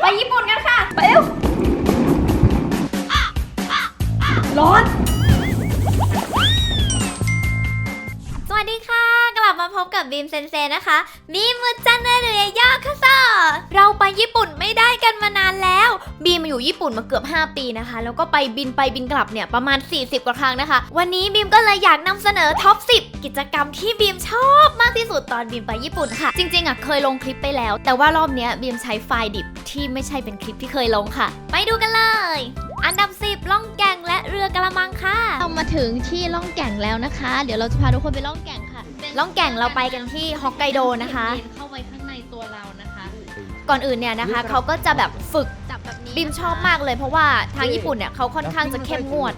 ไปญี่ปุ่นกันค่ะ ไปเร็วร้อน กับบีมเซนเซนะคะบีมุจันเนเรยอค่ะซอเราไปญี่ปุ่นไม่ได้กันมานานแล้ว บีมมาอยู่ญี่ปุ่นมาเกือบ 5 ปีนะคะ แล้วก็ไปบินไปบินกลับเนี่ยประมาณ 40 กว่าครั้งนะคะ วันนี้บีมก็เลยอยากนำเสนอท็อป 10 กิจกรรมที่บีมชอบมากที่สุดตอนบีมไปญี่ปุ่นค่ะ จริงๆอะเคยลงคลิปไปแล้ว แต่ว่ารอบนี้บีมใช้ไฟล์ดิบที่ไม่ใช่เป็นคลิปที่เคยลงค่ะ ไปดูกันเลย อันดับ 10 ล่องแก่งและเรือกระมังค่ะ เรามาถึงที่ล่องแก่งแล้วนะคะ เดี๋ยวเราจะพาทุกคนไปล่องแก่ง ล่องแก่งเราไปกันที่ฮอกไกโดนะคะ เข้าไปข้างในตัวเรานะคะก่อนอื่นเนี่ยนะคะเขาก็จะแบบฝึกจับแบบนี้บิมชอบมากเลยเพราะว่าทางญี่ปุ่นเนี่ยเขาค่อนข้างจะเข้มงวด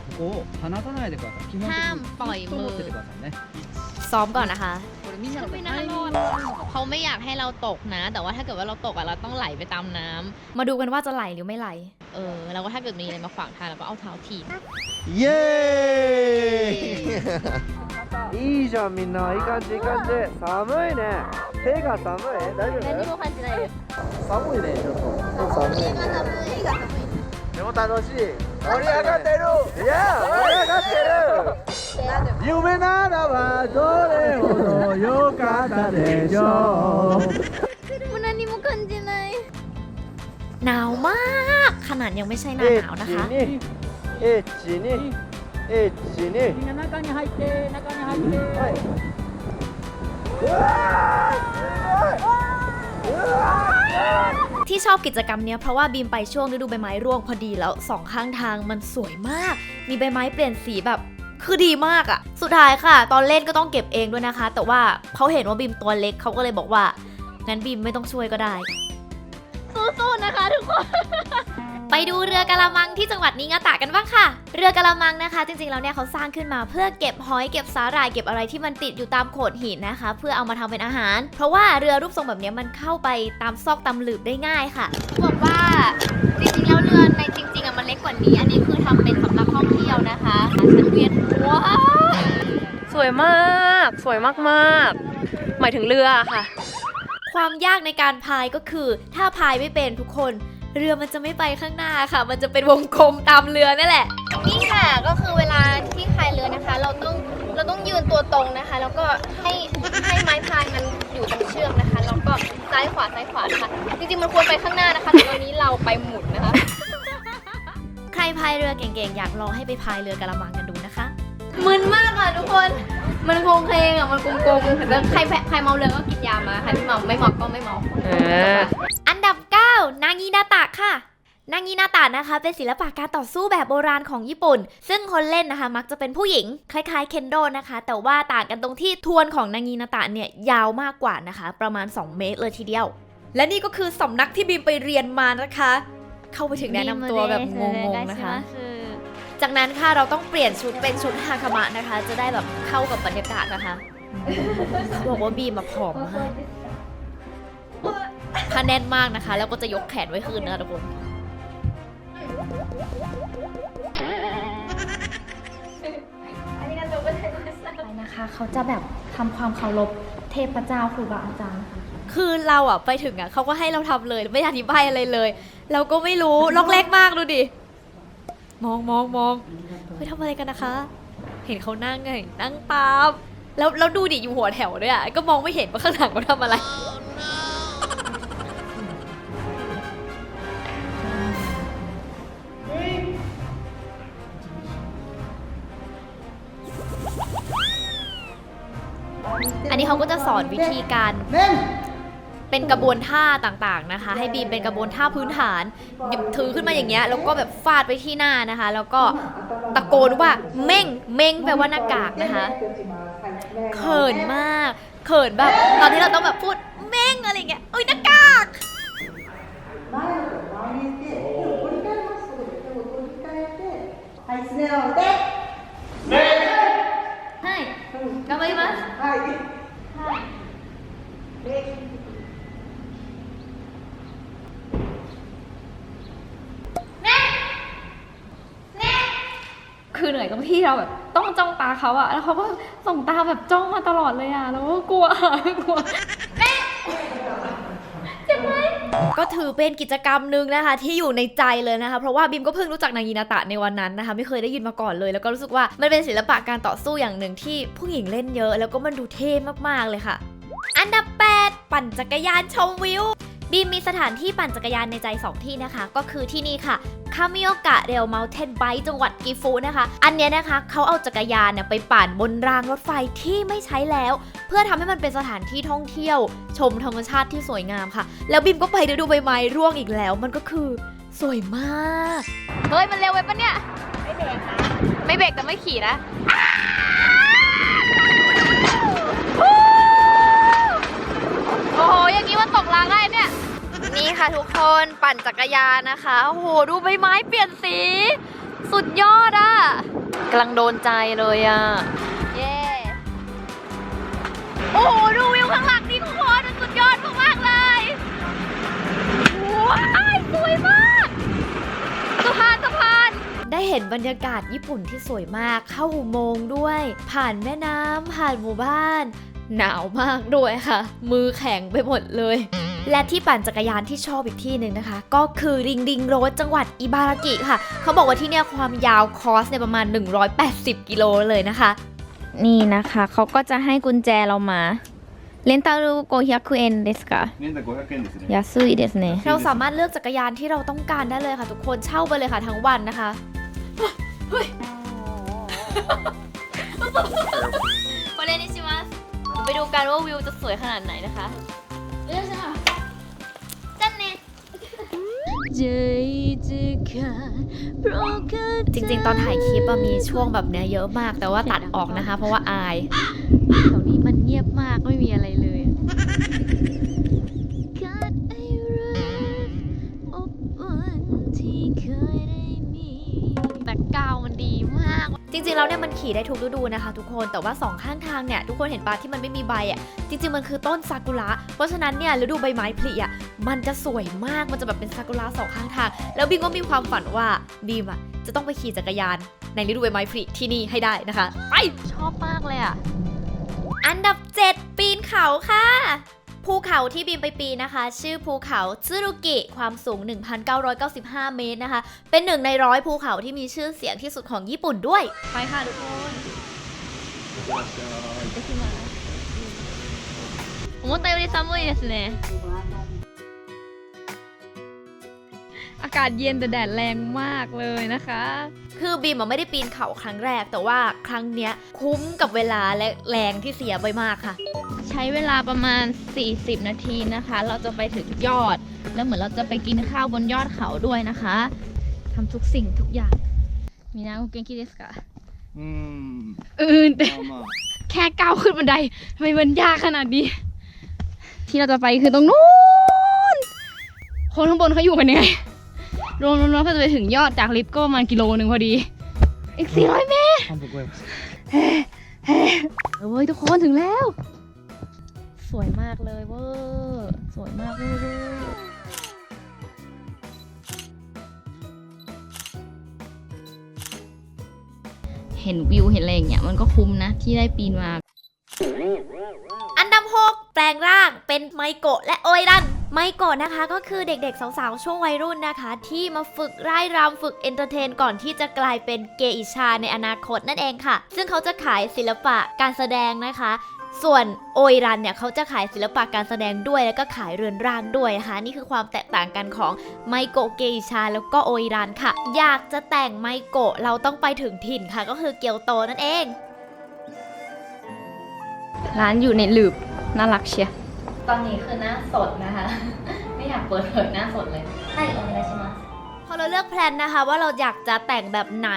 ห้ามปล่อยมือซ้อมก่อนนะคะเขาไม่อยากให้เราตกนะ แต่ว่าถ้าเกิดว่าเราตกอะเราต้องไหลไปตามน้ำ มาดูกันว่าจะไหลหรือไม่ไหล เออแล้วก็ถ้าเกิดมีอะไรมาขวางทางเราก็เอาเท้าถีบเย้ いいじゃんみんないい感じいい感じ寒いね手が寒い大丈夫感じないです寒いねちょっと寒いでも楽しい盛り上がってるいや盛り上がってる夢ならばどれほど良かったでしょう มัน何も感じない หนาวมาก ขนาดยังไม่ใช่หน้าหนาวนะคะ 1 2 1 2みんな中に入って中に入ってはい。うわーすごいうわ ที่ชอบกิจกรรมเนี้ยเพราะว่าบีมไปช่วงฤดูใบไม้ร่วงพอดีแล้วสองข้างทางมันสวยมาก มีใบไม้เปลี่ยนสีแบบ คือดีมากอะสุดท้ายค่ะ ตอนเล่นก็ต้องเก็บเองด้วยนะคะ แต่ว่าเขาเห็นว่าบีมตัวเล็กเขาก็เลยบอกว่างั้นบีมไม่ต้องช่วยก็ได้ สู้ๆนะคะทุกคน ไปดูเรือกะละมังที่จังหวัดนิงาตะกันบ้างค่ะ เรือกะละมังนะคะ จริงๆแล้วเนี่ยเขาสร้างขึ้นมาเพื่อเก็บหอยเก็บสาหร่ายเก็บอะไรที่มันติดอยู่ตามโขดหินนะคะ เพื่อเอามาทำเป็นอาหาร เพราะว่าเรือรูปทรงแบบเนี้ยมันเข้าไปตามซอกตามหลืบได้ง่ายค่ะบอกว่าจริงๆแล้วเรือในจริงๆอะมันเล็กกว่านี้ อันนี้คือทำเป็นสำหรับท่องเที่ยวนะคะฉันเวียนหัวสวยมาก สวยมากๆ หมายถึงเรือค่ะ ความยากในการพายก็คือ ถ้าพายไม่เป็นทุกคน เรือมันจะไม่ไปข้างหน้าค่ะ มันจะเป็นวงกลมตามเรือนั่นแหละ นี่ค่ะก็คือเวลาที่พายเรือนะคะ เราต้องเราต้องยืนตัวตรงนะคะ แล้วก็ให้ให้ไม้พายมันอยู่ตรงเชือกนะคะแล้วก็ซ้ายขวาซ้ายขวานะคะจริงๆมันควรไปข้างหน้านะคะแต่ตอนนี้เราไปหมุนนะคะ ใครพายเรือเก่งๆ อยากลองให้ไปพายเรือกระมังกันดูนะคะมึนมากอะทุกคน มันโคงเคงอะมันกลมๆแล้วใครใครเมาเรือก็กินยามาใครไม่เมาไม่เมาก็ไม่เมาเอออั นางีนาตะค่ะ นางีนาตะนะคะ เป็นศิลปะการต่อสู้แบบโบราณของญี่ปุ่น ซึ่งคนเล่นนะคะ มักจะเป็นผู้หญิง คล้ายๆเคนโดนะคะ แต่ว่าต่างกันตรงที่ทวนของนางีนาตะเนี่ยยาวมากกว่านะคะ ประมาณ 2 เมตรเลยทีเดียว และนี่ก็คือสำนักที่บีมไปเรียนมานะคะ เข้าไปถึงแนะนำตัวแบบงงๆนะคะ จากนั้นค่ะเราต้องเปลี่ยนชุดเป็นชุดฮาคามะนะคะ จะได้แบบเข้ากับบรรยากาศนะคะบอกว่าบีมมาผอมมาก ถ้าแน่นมากนะคะ แล้วก็จะยกแขนไว้คืนนะคะทุกคนไปนะคะเขาจะแบบทำความเคารพเทพเจ้าครูบาอาจารย์ค่ะคือเราอะไปถึงอะเขาก็ให้เราทำเลยไม่อธิบายอะไรเลย เราก็ไม่รู้ล็อกแรกมากดูดิมองมองมองเฮ้ยทำอะไรกันนะคะ เห็นเขานั่งไงนั่งตามแล้วแล้วดูดิอยู่หัวแถวด้วยอะก็มองไม่เห็นว่าข้างหลังเขาทำอะไร ธีการ เป็นกระบวนท่าต่างๆนะคะ ให้บีมเป็นกระบวนท่าพื้นฐานหยิบถือขึ้นมาอย่างเงี้ยแล้วก็แบบฟาดไปที่หน้านะคะ แล้วก็ตะโกนว่าเม่งเม่งแปลว่าหน้ากากนะคะเขินมากเขินแบบตอนที่เราต้องแบบพูดเม่งอะไรเงี้ยอุ้ยหน้ากาก はい、スネ夫で。はい頑張りますはい。 คือเหนื่อยตรงที่เราแบบต้องจ้องตาเขาอะแล้วเขาก็ส่งตาแบบจ้องมาตลอดเลยอะแล้วก็กลัวกลัวก็ก็ถือเป็นกิจกรรมหนึ่งนะคะ ที่อยู่ในใจเลยนะคะ เพราะว่าบิมก็เพิ่งรู้จักนางยินาตะในวันนั้นนะคะ ไม่เคยได้ยินมาก่อนเลย แล้วก็รู้สึกว่ามันเป็นศิลปะการต่อสู้อย่างหนึ่งที่ผู้หญิงเล่นเยอะ แล้วก็มันดูเท่มากๆเลยค่ะ อันดับ 8 ปั่นจักรยานชมวิว บีมมีสถานที่ปั่นจักรยานในใจ 2 ที่นะคะ ก็คือที่นี่ค่ะคามิโอกะเรลเมลเทนไบจังหวัดกิฟูนะคะ อันเนี้ยนะคะเขาเอาจักรยานเนี่ยไปปั่นบนรางรถไฟที่ไม่ใช้แล้ว เพื่อทำให้มันเป็นสถานที่ท่องเที่ยว ชมธรรมชาติที่สวยงามค่ะ แล้วบีมก็ไปดูใบไม้ร่วงอีกแล้ว มันก็คือสวยมาก เฮ้ย มันเร็วไปปะเนี่ย ไม่เบรกนะ ไม่เบรกแต่ไม่ขี่นะโอ้โห อย่างนี้มันตกรางได้เนี่ย นี่ค่ะทุกคนปั่นจักรยานนะคะ โอ้โห ดูใบไม้เปลี่ยนสี สุดยอดอะกำลังโดนใจเลยอะ เย้ โอ้โห ดูวิวข้างหลังนี่ทุกคนสุดยอดมากๆเลยว้ายสวยมากสะพานสะพาน ได้เห็นบรรยากาศญี่ปุ่นที่สวยมากเข้าอุโมงค์ด้วย ผ่านแม่น้ำผ่านหมู่บ้าน หนาวมากด้วยค่ะ มือแข็งไปหมดเลย และที่ปั่นจักรยานที่ชอบอีกที่หนึ่งนะคะ ก็คือริงดิงโรดจังหวัดอิบารากิค่ะ เขาบอกว่าที่เนี่ยความยาวคอร์สเนี่ยประมาณ 180 กิโลเลยนะคะ นี่นะคะเขาก็จะให้กุญแจเรามาเลนตารุโกฮิยัคุเอ็นเดสกะ 年代500円ですね ยาซุยเดสเน เราสามารถเลือกจักรยานที่เราต้องการได้เลยค่ะ ทุกคนเช่าไปเลยค่ะทั้งวันนะคะ เฮ้ยโอเลนิชิมัส ไปดูกันว่าวิวจะสวยขนาดไหนนะคะเลือกใช่ไหมจันเนจริงๆ ตอนถ่ายคลิปอะมีช่วงแบบเนี้ยเยอะมากแต่ว่าตัดออกนะคะ เพราะว่าอายแถวนี้ ริงๆแล้วเนี่ยมันขี่ได้ทุกฤดูนะคะ ทุกคนแต่ว่าสองข้างทางเนี่ยทุกคนเห็นปะที่มันไม่มีใบอะจริงๆมันคือต้นซากุระเพราะฉะนั้นเนี่ยฤดูใบไม้ผลิอะมันจะสวยมากมันจะแบบเป็นซากุระสองข้างทาง แล้วบีมก็มีความฝันว่าบีมอะจะต้องไปขี่จักรยานในฤดูใบไม้ผลิที่นี่ให้ได้นะคะไปชอบมากเลยอะอันดับ 7 ปีนเขาค่ะ ภูเขาที่บีมไปปีนนะคะ ชื่อภูเขาซึรุกิ ความสูง 1,995 เมตรนะคะ เป็นหนึ่งในร้อยภูเขาที่มีชื่อเสียงที่สุดของญี่ปุ่นด้วย ไปค่ะทุกคน 思ったより寒いですね อากาศเย็นแต่แดดแรงมากเลยนะคะ คือบีมอะไม่ได้ปีนเขาครั้งแรก แต่ว่าครั้งเนี้ยคุ้มกับเวลาและแรงที่เสียไปมากค่ะ ใช้เวลาประมาณ 40 นาทีนะคะ เราจะไปถึงยอด แล้วเหมือนเราจะไปกินข้าวบนยอดเขาด้วยนะคะทำทุกสิ่งทุกอย่าง มีนาโอเกนคิเดสกะ うーん อื่นแต่ まあまあ แค่ก้าวขึ้นบันไดทำไมมันยากขนาดนี้ ที่เราจะไปคือตรงนู้น คนข้างบนเขาอยู่กันยังไง รวมๆแล้วก็จะไปถึงยอดจากลิฟต์ก็ประมาณกิโลหนึ่งพอดี อีก 400 เมตรทำปเว้ยเฮ้เฮ้เอ้ยทุกคนถึงแล้ว สวยมากเลยเวอร์สวยมากเวอร์เห็นวิวเห็นอะไรอย่างเงี้ยมันก็คุ้มนะที่ได้ปีนมา อันดับหกแปลงร่างเป็นไมโกะและโอยรัน ไมโกะนะคะก็คือเด็กๆ สาวๆ ช่วงวัยรุ่นนะคะ ที่มาฝึกร่ายรำฝึกเอนเตอร์เทนก่อนที่จะกลายเป็นเกอิชาในอนาคตนั่นเองค่ะ ซึ่งเขาจะขายศิลปะการแสดงนะคะ ส่วนโอยรันเนี่ยเขาจะขายศิลปะการแสดงด้วยแล้วก็ขายเรือนร่างด้วยนะคะ นี่คือความแตกต่างกันของไมโกะเกอิชา แล้วก็โอยรันค่ะ อยากจะแต่งไมโกะเราต้องไปถึงถิ่นค่ะ ก็คือเกียวโตนั่นเอง ร้านอยู่ในหลืบน่ารักเชีย ตอนนี้คือหน้าสดนะคะ ไม่อยากเปิดเผยหน้าสดเลยใช่โอเคใช่ไหมพอเราเลือกแพลนนะคะ ว่าเราอยากจะแต่งแบบไหน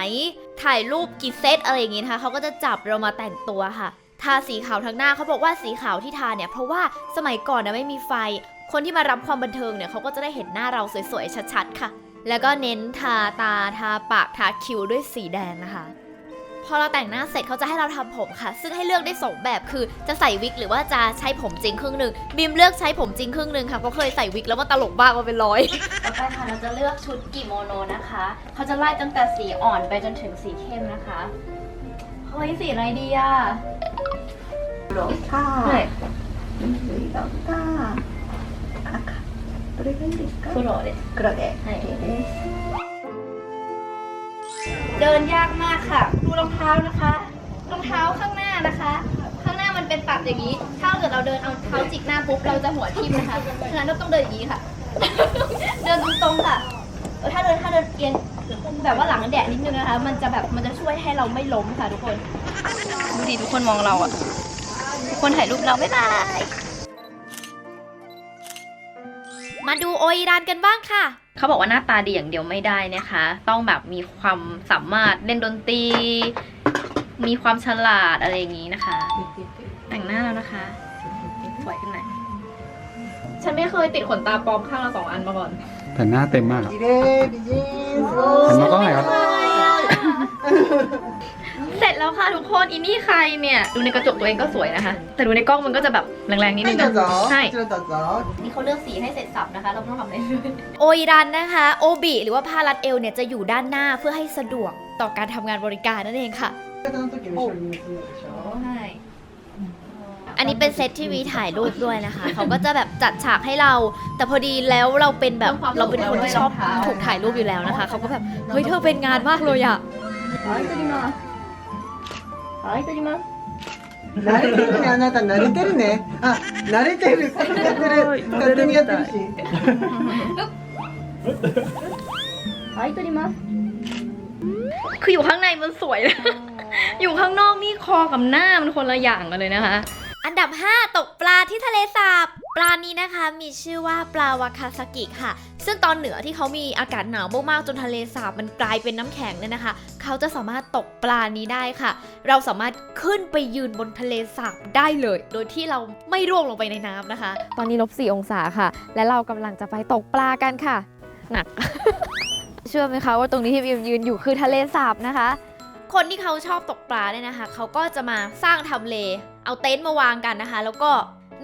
ถ่ายรูปกี่เซตอะไรอย่างงี้นะคะเขาก็จะจับเรามาแต่งตัวค่ะทาสีขาวทั้งหน้าเขาบอกว่าสีขาวที่ทาเนี่ยเพราะว่าสมัยก่อนนะไม่มีไฟ คนที่มารับความบันเทิงเนี่ยเขาก็จะได้เห็นหน้าเราสวยๆชัดๆค่ะ แล้วก็เน้นทาตาทาปากทาคิ้วด้วยสีแดงนะคะ พอเราแต่งหน้าเสร็จเขาจะให้เราทำผมค่ะ ซึ่งให้เลือกได้สองแบบคือจะใส่วิกหรือว่าจะใช้ผมจริงครึ่งหนึ่งบีมเลือกใช้ผมจริงครึ่งหนึ่งค่ะเพราะเคยใส่วิกแล้วมันตลกบ้างมาเป็นร้อย ต่อไปค่ะเราจะเลือกชุดกิโมโนนะคะ เขาจะไล่ตั้งแต่สีอ่อนไปจนถึงสีเข้มนะคะเฮ้ยสีอะไรดีอ่ะ 赤、緑色が赤と れがいいですか黒です黒ではい เดินยากมากค่ะ ดูรองเท้านะคะ รองเท้าข้างหน้านะคะ ข้างหน้ามันเป็นตัดอย่างนี้ ถ้าเกิดเราเดินเอาเท้าจิกหน้าปุ๊บเราจะหัวทิ่มนะคะฉะนั้นเราต้องเดินอย่างนี้ค่ะ เดินตรงๆค่ะเออถ้าเดินถ้าเดินเอียงแบบว่าหลังแดดนิดนึงนะคะ มันจะแบบมันจะช่วยให้เราไม่ล้มค่ะทุกคน ดูดิทุกคนมองเราอะ ทุกคนถ่ายรูปเราไม่ได้ มาดูโออิรันกันบ้างค่ะ เขาบอกว่าหน้าตาดีอย่างเดียวไม่ได้นะคะ ต้องแบบมีความสามารถเล่นดนตรี มีความฉลาดอะไรอย่างนี้นะคะ แต่งหน้าแล้วนะคะ สวยขึ้นไหมฉันไม่เคยติดขนตาปลอมข้างละสองอันมาก่อน แต่หน้าเต็มมากอะ 綺麗美人すご หันมากล้องหน่อยครับ เสร็จแล้วค่ะทุกคนอินนี่ใครเนี่ย ดูในกระจกตัวเองก็สวยนะคะ แต่ดูในกล้องมันก็จะแบบแรงๆนิดนึงใช่ นี่เขาเลือกสีให้เสร็จสับนะคะ เราต้องทำอะไรเลยโออิรันนะคะ โอบิหรือว่าผ้ารัดเอลเนี่ยจะอยู่ด้านหน้าเพื่อให้สะดวกต่อการทำงานบริการนั่นเองค่ะอันนี้เป็นเซตที่วีถ่ายรูปด้วยนะคะ เขาก็จะแบบจัดฉากให้เรา แต่พอดีแล้วเราเป็นแบบเราเป็นคนที่ชอบถูกถ่ายรูปอยู่แล้วนะคะ เขาก็แบบเฮ้ยเธอเป็นงานมากเลยอะ はい撮りますはい撮ります慣れてるねあなた慣れてるねあ慣れてる使ってる勝手にやってるしはい撮ります คืออยู่ข้างในมันสวยนะ อยู่ข้างนอกนี่คอกับหน้ามันคนละอย่างกันเลยนะคะ อันดับ 5 ตกปลาที่ทะเลสาบ ปลานี้นะคะมีชื่อว่าปลาวาคาซากิค่ะ ซึ่งตอนเหนือที่เขามีอากาศหนาวมากๆจนทะเลสาบมันกลายเป็นน้ำแข็งเนี่ยนะคะ เขาจะสามารถตกปลานี้ได้ค่ะ เราสามารถขึ้นไปยืนบนทะเลสาบได้เลย โดยที่เราไม่ร่วงลงไปในน้ำนะคะ ตอนนี้ลบ4องศาค่ะ และเรากำลังจะไปตกปลากันค่ะ หนัก เชื่อไหมคะว่าตรงนี้ที่บิมยืนอยู่คือทะเลสาบนะคะ คนที่เขาชอบตกปลาเนี่ยนะคะ เขาก็จะมาสร้างทำเล เอาเต็นท์มาวางกันนะคะ แล้วก็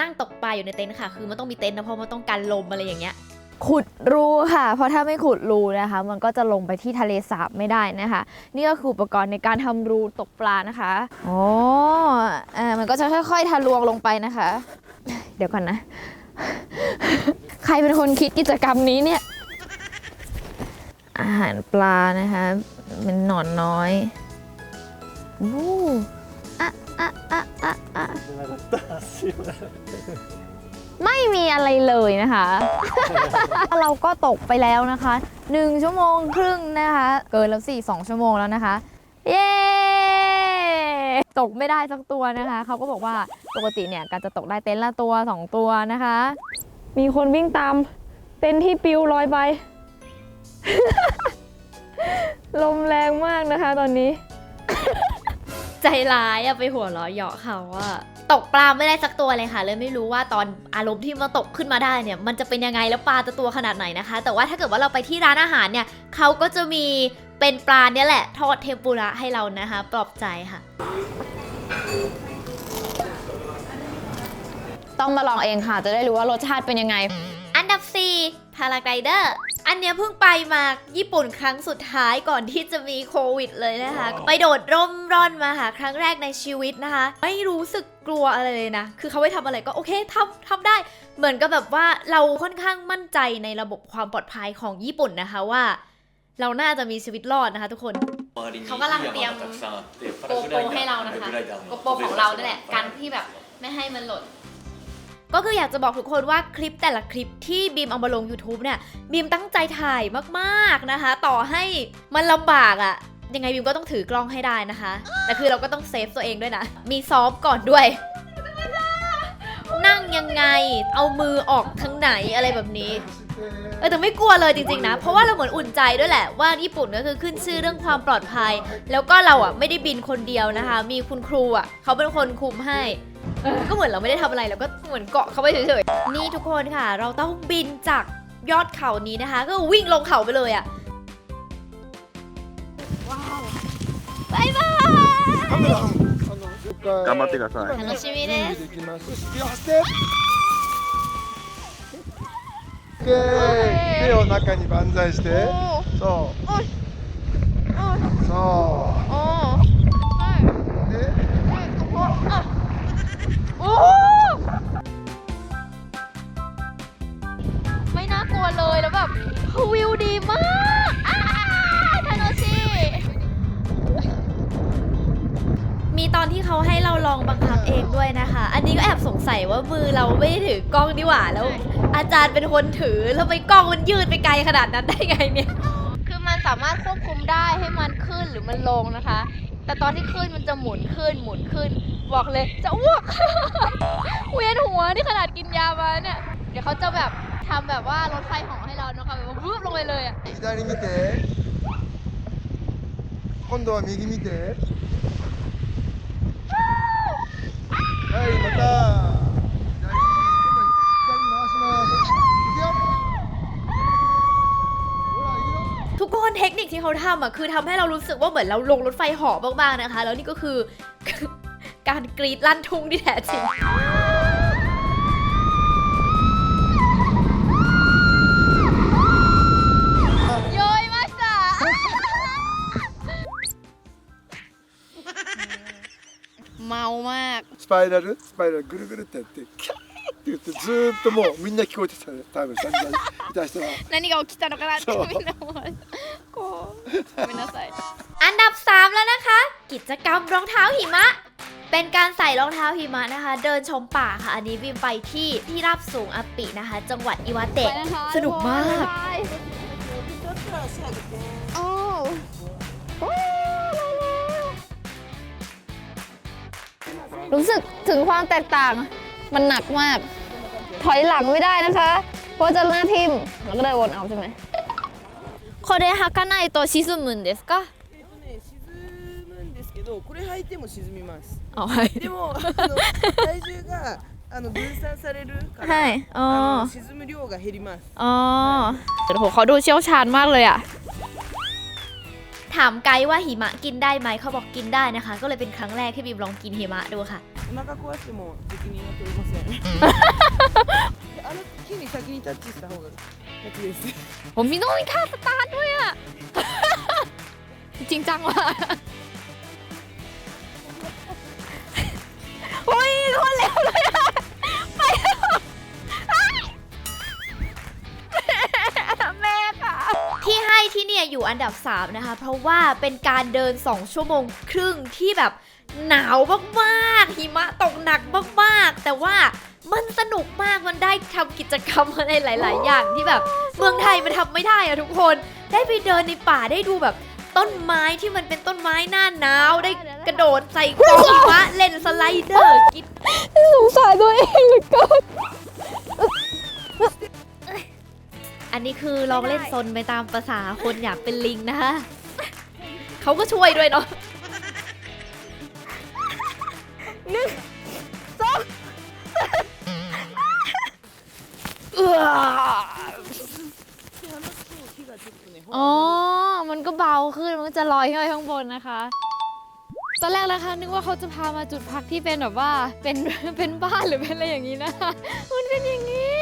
นั่งตกปลาอยู่ในเต็นท์ค่ะ คือมันต้องมีเต็นท์นะเพราะมันต้องกันลมอะไรอย่างเงี้ยขุดรูค่ะ เพราะถ้าไม่ขุดรูนะคะ มันก็จะลงไปที่ทะเลสาบไม่ได้นะคะ นี่ก็คืออุปกรณ์ในการทำรูตกปลานะคะอ๋ออ่ามันก็จะค่อย ๆ ทะลวงลงไปนะคะ เดี๋ยวก่อนนะ ใครเป็นคนคิดกิจกรรมนี้เนี่ย อาหารปลานะคะเป็นหนอนน้อยวู้ อะอะอะอะอะไม่มีอะไรเลยนะคะ เราก็ตกไปแล้วนะคะ 1 ชั่วโมงครึ่งนะคะ เกินแล้วสี่สองชั่วโมงแล้วนะคะ เย้ ตกไม่ได้สักตัวนะคะ เขาก็บอกว่าปกติเนี่ยการจะตกได้เต็นท์ละตัว 2 ตัวนะคะ มีคนวิ่งตามเต็นท์ที่ปิวลอยไป ลมแรงมากนะคะตอนนี้ ใจร้ายอะไปหัวเราะเยาะเขาอะตกปลาไม่ได้สักตัวเลยค่ะเลยไม่รู้ว่าตอนอารมณ์ที่มาตกขึ้นมาได้เนี่ย มันจะเป็นยังไงแล้วปลาจะตัวขนาดไหนนะคะ แต่ว่าถ้าเกิดว่าเราไปที่ร้านอาหารเนี่ยเขาก็จะมีเป็นปลาเนี่ยแหละทอดเทมปุระให้เรานะคะ ปลอบใจค่ะ ต้องมาลองเองค่ะ จะได้รู้ว่ารสชาติเป็นยังไง อันดับ4พาราไกเดอร์ อันเนี้ยเพิ่งไปมาญี่ปุ่นครั้งสุดท้ายก่อนที่จะมีโควิดเลยนะคะ ไปโดดร่มร่อนมาค่ะครั้งแรกในชีวิตนะคะ ไม่รู้สึกกลัวอะไรเลยนะ คือเขาให้ทำอะไรก็โอเคทำทำได้ เหมือนกับแบบว่าเราค่อนข้างมั่นใจในระบบความปลอดภัยของญี่ปุ่นนะคะว่า เราน่าจะมีชีวิตรอดนะคะ ทุกคนเขากำลังเตรียมโกโปรให้เรานะคะโกโปรของเรานั่นแหละการที่แบบไม่ให้มันหล่น ก็คืออยากจะบอกทุกคนว่าคลิปแต่ละคลิปที่บีมเอามาลง YouTube เนี่ยบีมตั้งใจถ่ายมากๆนะคะ ต่อให้มันลำบากอะยังไงบีมก็ต้องถือกล้องให้ได้นะคะ แต่คือเราก็ต้องเซฟตัวเองด้วยนะ มีซ้อมก่อนด้วย นั่งยังไงเอามือออกทางไหนอะไรแบบนี้เออแต่ไม่กลัวเลยจริงๆนะ เพราะว่าเราเหมือนอุ่นใจด้วยแหละว่าญี่ปุ่นก็คือขึ้นชื่อเรื่องความปลอดภัย แล้วก็เราอะไม่ได้บินคนเดียวนะคะ มีคุณครูอะเขาเป็นคนคุมให้ ก็เหมือนเราไม่ได้ทำอะไรเราก็เหมือนเกาะเขาไปเฉยๆ นี่ทุกคนค่ะ เราต้องบินจากยอดเขานี้นะคะ ก็วิ่งลงเขาไปเลยอ่ะ ว้าวบายบาย 頑張ってください楽しみですいきますよしてオッケー手を中に万歳してそうそうで ไม่น่ากลัวเลยแล้วแบบวิวดีมากอาทาโนชิมีตอนที่เขาให้เราลองบังคับเองด้วยนะคะ อันนี้ก็แอบสงสัยว่ามือเราไม่ได้ถือกล้องดีหว่าแล้ว อาจารย์เป็นคนถือแล้วไปกล้องมันยืดไปไกลขนาดนั้นได้ไงเนี่ย คือมันสามารถควบคุมได้ให้มันขึ้นหรือมันลงนะคะ แต่ตอนที่ขึ้นมันจะหมุนขึ้นหมุนขึ้น บอกเลยจะอ้วก เวียนหัวนี่ขนาดกินยามาเนี่ย เดี๋ยวเขาจะแบบทำแบบว่ารถไฟเหอให้เรานะคะแบบว่าวูบลงไปเลยอะ 左見て今度は右見てはいまた左左回しますいくよほらいくよ ทุกคนเทคนิคที่เขาทำอ่ะคือทำให้เรารู้สึกว่าเหมือนเราลงรถไฟเหอบมากๆนะคะ แล้วนี่ก็คือ การกรีดลั่นทุ่งที่แท้จริง โยยมาสะ เมามาก スパイラルスパイラルぐるぐるってやってキャーって言ってずーっともうみんな聞こえてたね多分散々いた人は何が起きたのかなってみんな思うこうごめんなさい อันดับ 3 แล้วนะคะ กิจกรรมรองเท้าหิมะ เป็นการใส่รองเท้าหิมะนะคะ เดินชมป่าค่ะ อันนี้วิมไปที่ที่ราบสูงอาปินะคะ จังหวัดอิวาเตะ สนุกมาก โอ้รู้สึกถึงความแตกต่าง มันหนักมาก ถอยหลังไม่ได้นะคะ เพราะจะหน้าทิ่มแล้วก็เดินวนเอาใช่ไหมこれ履かないと沈むんですかえっとね、沈む んですけど、これ履いても沈みます。あはいでも、あの体重があの分散されるから、はいอ๋อ あの沈む量が減ります。 อ๋อโอ้โหเขาดูเชี่ยวชาญมากเลยอ่ะ ถามไกด์ว่าหิมะกินได้ไหมเขาบอกกินได้นะคะ ก็เลยเป็นครั้งแรกที่บิมลองกินหิมะดูค่ะ お腹壊しても責任は取れません。あの木に先にタッチした方が勝ちです。 ผมมีต้องมีท่าสตาร์ทด้วยอ่ะ จริงจังว่ะ โอ้ยคนเร็วเลยอะไปแล้วแม่ค่ะ ที่ให้ที่เนี่ยอยู่อันดับ 3 นะคะ เพราะว่าเป็นการเดิน 2 ชั่วโมงครึ่งที่แบบหนาวมากๆหิมะตกหนักมากๆ แต่ว่ามันสนุกมากมันได้ทำกิจกรรมอะไรหลาย ๆ อย่างที่แบบ เมืองไทยมันทำไม่ได้อะทุกคน ได้ไปเดินในป่าได้ดูแบบ ต้นไม้ที่มันเป็นต้นไม้หน้าหนาวได้กระโดดใส่กองหิมะเล่นสไลเดอร์กินสงสารตัวเองเหลือเกินอันนี้คือลองเล่นซนไปตามภาษาคนอยากเป็นลิงนะคะเขาก็ช่วยด้วยเนาะอ๋อ มันก็เบาขึ้น มันก็จะลอยขึ้นไปข้างบนนะคะ ตอนแรกนะคะนึกว่าเขาจะพามาจุดพักที่เป็นแบบว่า เป็น เป็นบ้านหรือเป็นอะไรอย่างนี้นะคะ มันเป็นอย่างนี้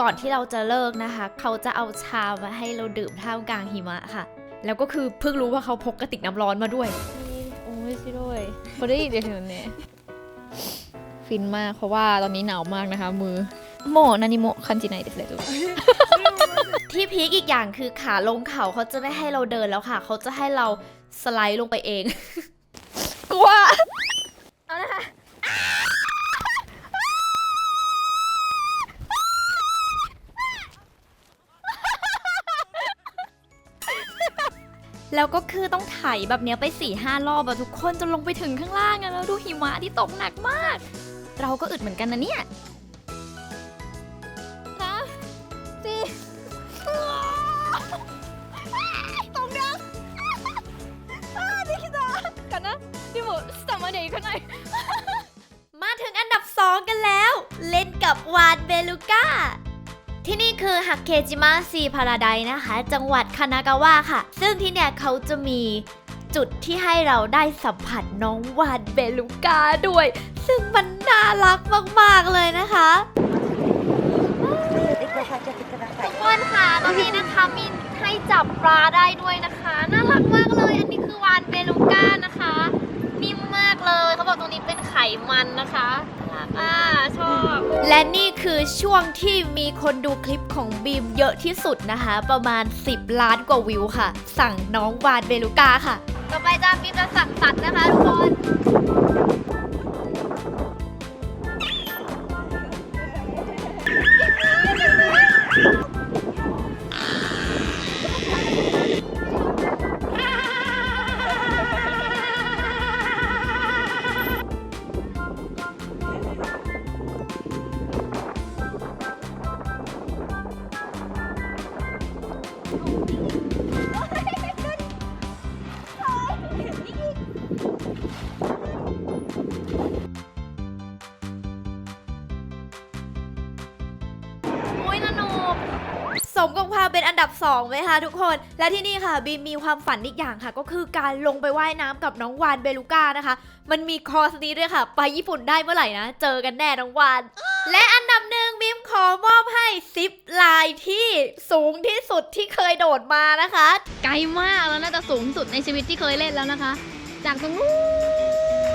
ก่อนที่เราจะเลิกนะคะ เขาจะเอาชามาให้เราดื่มท่ามกลางหิมะค่ะ แล้วก็คือเพิ่งรู้ว่าเขาพกกระติกน้ำร้อนมาด้วย โอ้ยชิโร่ยคนได้ยินเดี๋ยวถึงเนี่ยฟินมากเพราะว่าตอนนี้หนาวมากนะคะ มือโมนานิโมคันจิไนเดสเลยทุก ที่พีคอีกอย่างคือขาลงเขาเขาจะไม่ให้เราเดินแล้วค่ะ เขาจะให้เราสไลด์ลงไปเอง กลัวแล้วก็คือต้องไถแบบเนี้ยไป4ี่ห้ารอบอะทุกคนจนลงไปถึงข้างล่างอะแล้วดูหิมะที่ตกหนักมาก เราก็อึดเหมือนกันนะเนี่ยนะสี่ ก้า ที่นี่คือฮักเคจิมะซีพาราไดนะคะ จังหวัดคานากาวะค่ะ ซึ่งที่เนี่ยเขาจะมีจุดที่ให้เราได้สัมผัสน้องวานเบลูก้าด้วย ซึ่งมันน่ารักมาก ๆ เลยนะคะทุกคนค่ะตรงนี้นะคะมีให้จับปลาได้ด้วยนะคะ น่ารักมากเลย อันนี้คือวานเบลูก้านะคะ นิ่มมากเลย เขาบอกตรงนี้เป็นไขมันนะคะ รักอ่าชอบ และนี่คือช่วงที่มีคนดูคลิปของบีมเยอะที่สุดนะคะ ประมาณ 10 ล้านกว่าวิวค่ะ สั่งน้องวานเบลูกาค่ะ ต่อไปจะบีมจะสั่งสัตว์นะคะทุกคน สมกับความเป็นอันดับ2ไหมคะทุกคน และที่นี่ค่ะบีมมีความฝันอีกอย่างค่ะ ก็คือการลงไปว่ายน้ำกับน้องวานเบลูก้านะคะ มันมีคอสนี้ด้วยค่ะ ไปญี่ปุ่นได้เมื่อไหร่นะ เจอกันแน่น้องวาน และอันดับหนึ่งบีมขอมอบให้ซิปลน์ที่สูงที่สุดที่เคยโดดมานะคะ ไกลมากแล้วน่าจะสูงสุดในชีวิตที่เคยเล่นแล้วนะคะ จากตรงนู้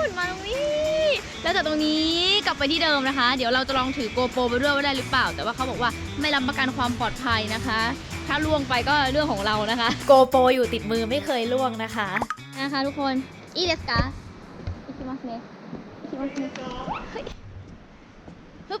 นมาตรงนี้ แล้วจากตรงนี้ กลับไปที่เดิมนะคะ เดี๋ยวเราจะลองถือโกโปรไปด้วยว่าได้หรือเปล่า แต่ว่าเขาบอกว่าไม่รับประกันความปลอดภัยนะคะ ถ้าล่วงไปก็เรื่องของเรานะคะ โกโปรอยู่ติดมือไม่เคยล่วงนะคะนะคะทุกคนอีเดสกาอิคิมัสเนอิคิมัสเนฮึบ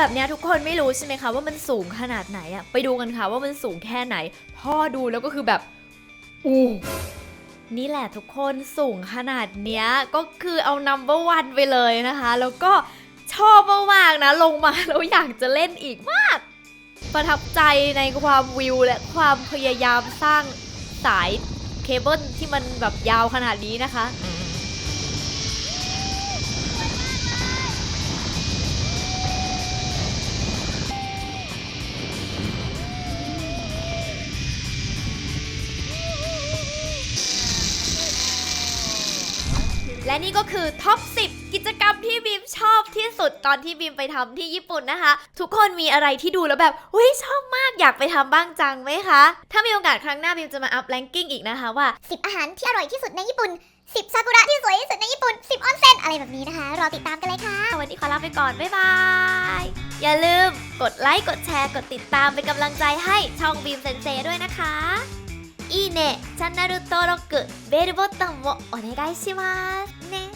แบบเนี้ยทุกคนไม่รู้ใช่ไหมคะว่ามันสูงขนาดไหนอะไปดูกันค่ะว่ามันสูงแค่ไหน พ่อดูแล้วก็คือแบบอู้นี่แหละทุกคนสูงขนาดเนี้ยก็คือเอา number one ไปเลยนะคะ แล้วก็ชอบมากๆนะ ลงมาแล้วอยากจะเล่นอีกมาก ประทับใจในความวิวและความพยายามสร้างสายเคเบิลที่มันแบบยาวขนาดนี้นะคะ และนี่ก็คือท็อป 10 กิจกรรมที่บีมชอบที่สุดตอนที่บีมไปทำที่ญี่ปุ่นนะคะ ทุกคนมีอะไรที่ดูแล้วแบบเฮ้ยชอบมากอยากไปทำบ้างจังไหมคะ ถ้ามีโอกาสครั้งหน้าบีมจะมาอัพแรงกิ้งอีกนะคะว่า 10 อาหารที่อร่อยที่สุดในญี่ปุ่น 10 ซากุระที่สวยที่สุดในญี่ปุ่น 10 ออนเซ็นอะไรแบบนี้นะคะ รอติดตามกันเลยค่ะ วันนี้ขอลาไปก่อน บ๊ายบาย อย่าลืมกดไลค์ กดแชร์ กดติดตามเป็นกำลังใจให้ช่องบีมเซนเซด้วยนะคะ いいねチャンネル登録ベルボタンをお願いします。ね。